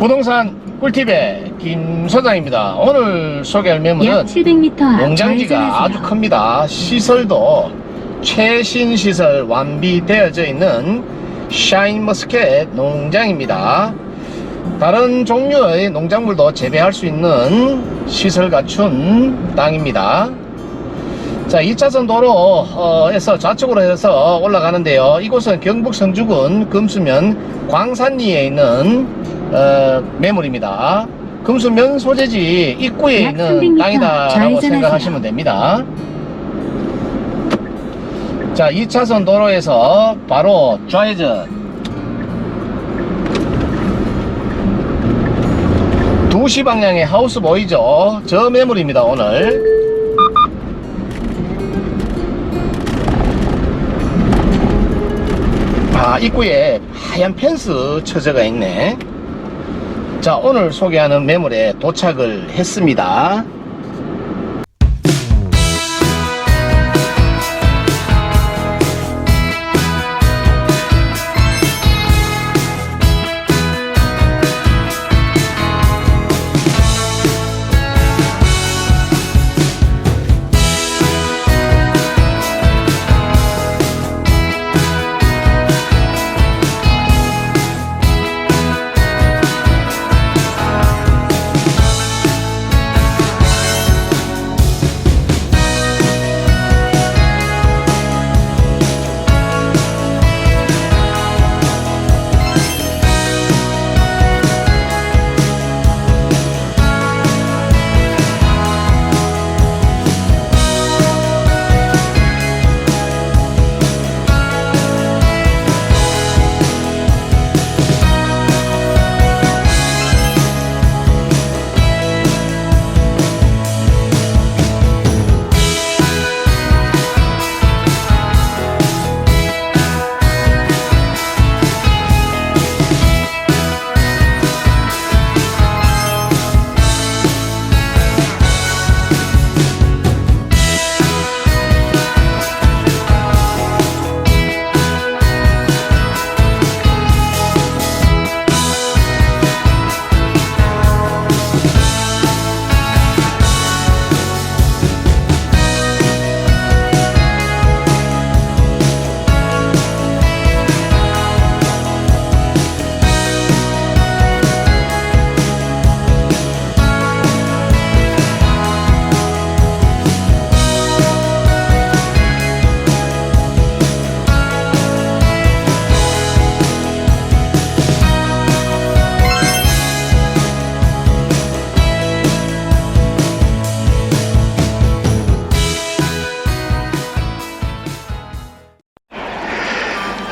부동산 꿀팁의 김 소장입니다. 오늘 소개할 약 매물은 700m 앞 농장지가. 아주 큽니다. 시설도 최신 시설 완비되어져 있는 샤인머스켓 농장입니다. 다른 종류의 농작물도 재배할 수 있는 시설 갖춘 땅입니다. 자, 2차선 도로에서 좌측으로 해서 올라가는데요. 이곳은 경북 성주군 금수면 광산리에 있는 어, 매물입니다. 금수면 소재지 입구에 약 있는 300m 땅이다라고. 생각하시면 됩니다. 자, 2차선 도로에서 바로 좌회전. 2시 방향의 하우스 보이죠? 저 매물입니다, 오늘. 아, 입구에 하얀 펜스 쳐져가 있네. 자, 오늘 소개하는 매물에 도착을 했습니다.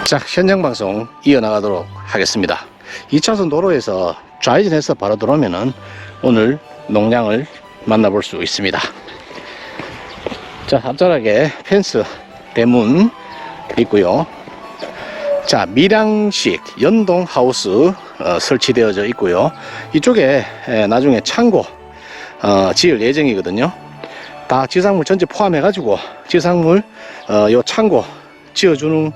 자, 현장 방송 이어나가도록 하겠습니다. 2차선 도로에서 좌회전해서 바로 들어오면은 오늘 농장을 만나볼 수 있습니다. 자, 앞자락에 펜스 대문 있고요. 자, 밀양식 연동 하우스 어, 설치되어져 있고요. 이쪽에 에, 나중에 창고 어, 지을 예정이거든요. 다 지상물 전체 포함해가지고 지상물 어, 요 창고 지어주는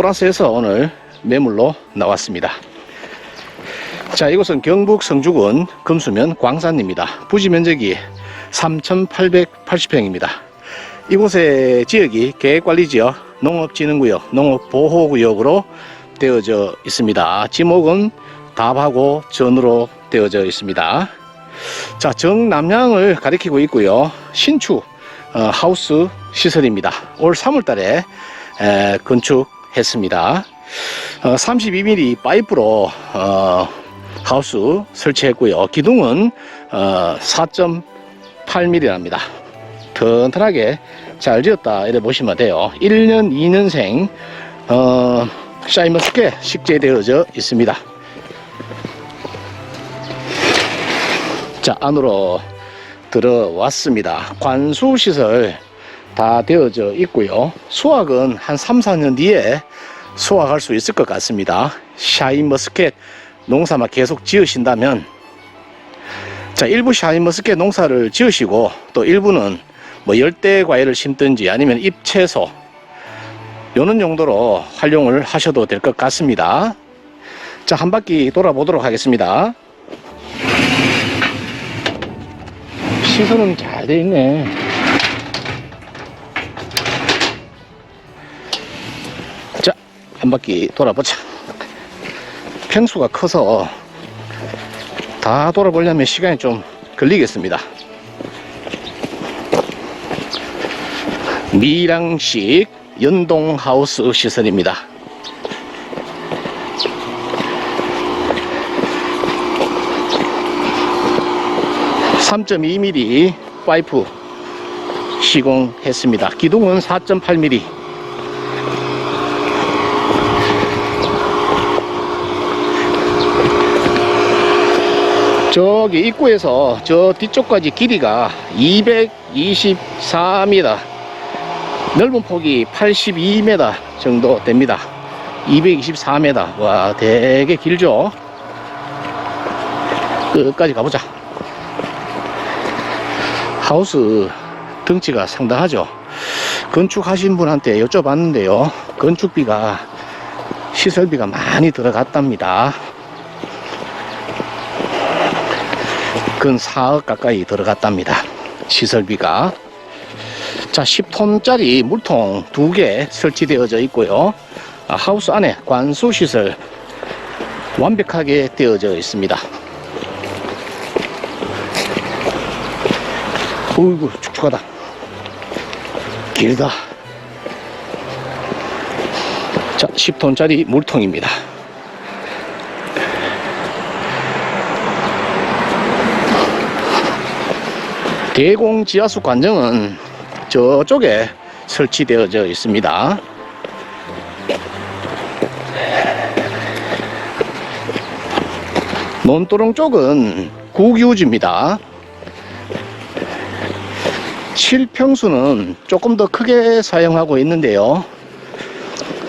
플러스해서 오늘 매물로 나왔습니다. 자, 이곳은 경북 성주군 금수면 광산입니다. 부지 면적이 3,880평입니다. 이곳의 지역이 계획관리지역, 농업진흥구역, 농업보호구역으로 되어져 있습니다. 지목은 답하고 전으로 되어져 있습니다. 자, 정남향을 가리키고 있고요. 신축 어, 하우스 시설입니다. 올 3월 달에 에, 건축 했습니다. 어, 32mm 파이프로 어, 하우스 설치했고요. 기둥은 어, 4.8mm랍니다. 튼튼하게 잘 지었다 이래 보시면 돼요. 1년 2년생 어, 샤이머스케 식재되어져 있습니다. 자 안으로 들어왔습니다. 관수 시설 다 되어져 있고요. 수확은 한 3, 4년 뒤에 수확할 수 있을 것 같습니다. 샤인머스켓 농사만 계속 지으신다면 자 일부 샤인머스켓 농사를 지으시고 또 일부는 뭐 열대 과일을 심든지 아니면 잎채소 요런 용도로 활용을 하셔도 될 것 같습니다. 자 한 바퀴 돌아보도록 하겠습니다. 시선은 잘 돼 있네. 한 바퀴 돌아보자. 평수가 커서 다 돌아보려면 시간이 좀 걸리겠습니다. 미랑식 연동하우스 시설입니다. 3.2mm 파이프 시공했습니다. 기둥은 4.8mm. 저기 입구에서 저 뒤쪽까지 길이가 224m, 넓은 폭이 82m 정도 됩니다. 224m. 와, 되게 길죠? 끝까지 가보자. 하우스 덩치가 상당하죠. 건축하신 분한테 여쭤봤는데요. 건축비가 시설비가 많이 들어갔답니다. 근 4억 가까이 들어갔답니다. 시설비가. 자, 10톤짜리 물통 두개 설치되어져 있고요. 아, 하우스 안에 관수 시설 완벽하게 되어져 있습니다. 어이구 축축하다 길다 자 10톤짜리 물통입니다 대공 지하수 관정은 저쪽에 설치되어져 있습니다 논도롱 쪽은 국유지입니다 7평수는 조금 더 크게 사용하고 있는데요.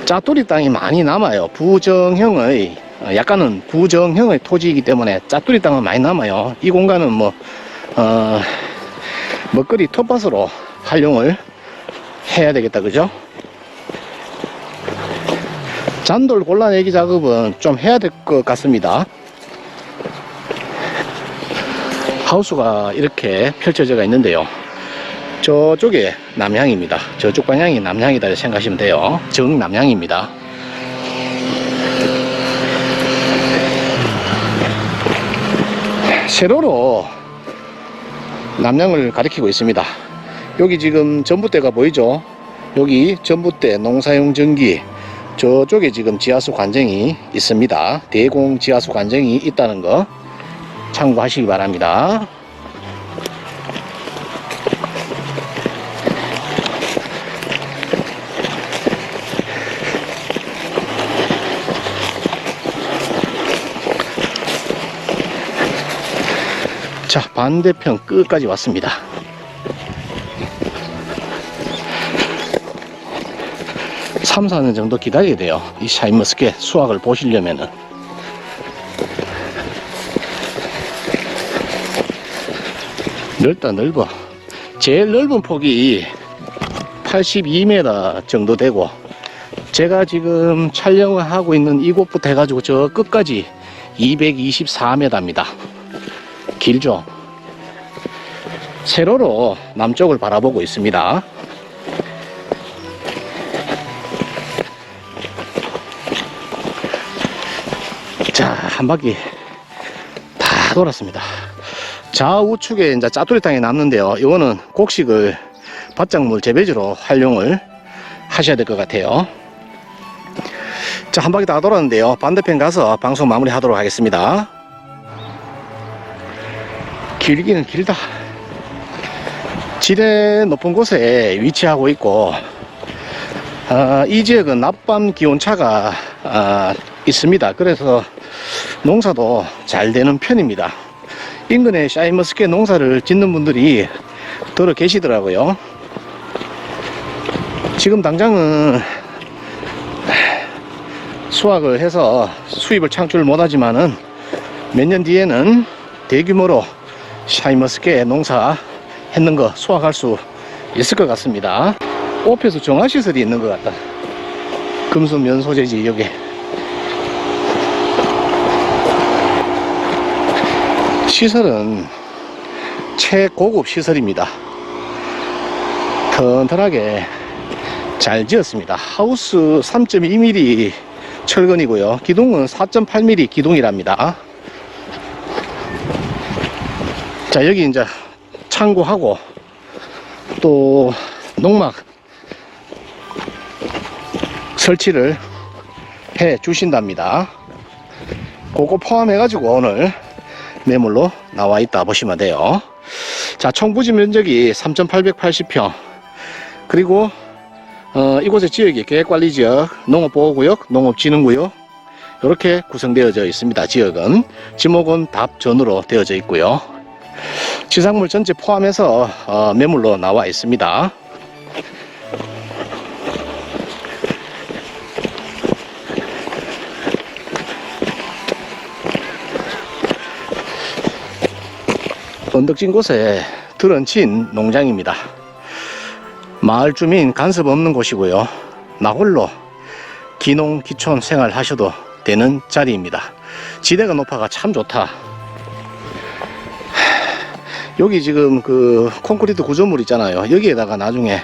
짜투리 땅이 많이 남아요. 부정형의, 어, 약간은 부정형의 토지이기 때문에 짜투리 땅은 많이 남아요. 이 공간은 뭐, 어, 먹거리 텃밭으로 활용을 해야 되겠다, 그죠? 잔돌 골라내기 작업은 좀 해야 될 것 같습니다. 하우스가 이렇게 펼쳐져 있는데요. 저쪽에 남향입니다. 저쪽 방향이 남향이다 생각하시면 돼요. 정남향입니다. 세로로 남향을 가리키고 있습니다. 여기 지금 전봇대가 보이죠? 여기 전봇대 농사용 전기 저쪽에 지금 지하수 관정이 있습니다. 대공 지하수 관정이 있다는 거 참고하시기 바랍니다. 자, 반대편 끝까지 왔습니다. 삼 4년 정도 기다려야 돼요. 이 샤인머스켓 수확을 보시려면은. 넓다, 넓어. 제일 넓은 폭이 82m 정도 되고, 제가 지금 촬영을 하고 있는 이곳부터 해가지고 저 끝까지 224m입니다. 길죠. 세로로 남쪽을 바라보고 있습니다. 자, 한 바퀴 다 돌았습니다. 좌우측에 이제 짜투리 땅이 남는데요. 이거는 곡식을 밭작물 재배지로 활용을 하셔야 될 것 같아요. 자, 한 바퀴 다 돌았는데요. 반대편 가서 방송 마무리 하도록 하겠습니다. 길기는 길다. 지대 높은 곳에 위치하고 있고, 아, 이 지역은 낮밤 기온차가 아, 있습니다. 그래서 농사도 잘 되는 편입니다. 인근에 샤인머스켓 농사를 짓는 분들이 들어 계시더라고요. 지금 당장은 수확을 해서 수입을 창출 못하지만은 몇 년 뒤에는 대규모로 샤인머스켓 농사 했는 거 수확할 수 있을 것 같습니다. 오페서 정화시설이 있는 것 같다. 금속 면 소재지 여기. 시설은 최고급 시설입니다. 튼튼하게 잘 지었습니다. 하우스 3.2mm 철근이고요. 기둥은 4.8mm 기둥이랍니다. 자, 여기 이제 창고하고 또 농막 설치를 해 주신답니다. 그거 포함해 가지고 오늘 매물로 나와 있다 보시면 돼요. 자, 총 부지 면적이 3,880평. 그리고 어, 이곳의 지역이 계획관리지역, 농업보호구역, 농업진흥구역 이렇게 구성되어져 있습니다. 지역은 지목은 답전으로 되어져 있고요. 지상물 전체 포함해서 어, 매물로 나와 있습니다. 언덕진 곳에 들은친 농장입니다. 마을 주민 간섭 없는 곳이고요. 나홀로 기농 기촌 생활 하셔도 되는 자리입니다. 지대가 높아가 참 좋다. 여기 지금 그 콘크리트 구조물 있잖아요. 여기에다가 나중에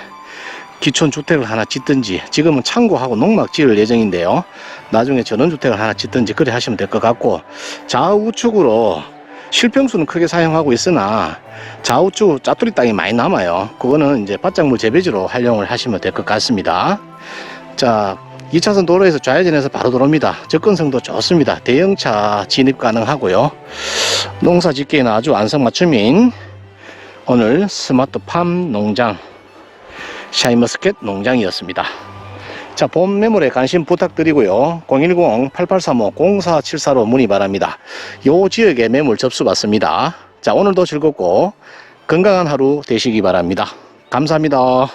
기촌 주택을 하나 짓든지 지금은 창고하고 농막 지을 예정인데요. 나중에 전원주택을 하나 짓든지 그래 하시면 될 것 같고 좌우측으로 실평수는 크게 사용하고 있으나 좌우측 짜투리 땅이 많이 남아요. 그거는 이제 바짝물 재배지로 활용을 하시면 될 것 같습니다. 자, 2차선 도로에서 좌회전해서 바로 들어옵니다. 접근성도 좋습니다. 대형차 진입 가능하고요. 농사 짓기에는 아주 안성맞춤인 오늘 스마트팜 농장 샤이머스켓 농장이었습니다. 자, 본 매물에 관심 부탁드리고요. 010-8835-0474로 문의 바랍니다. 요 지역에 매물 접수 받습니다. 자, 오늘도 즐겁고 건강한 하루 되시기 바랍니다. 감사합니다.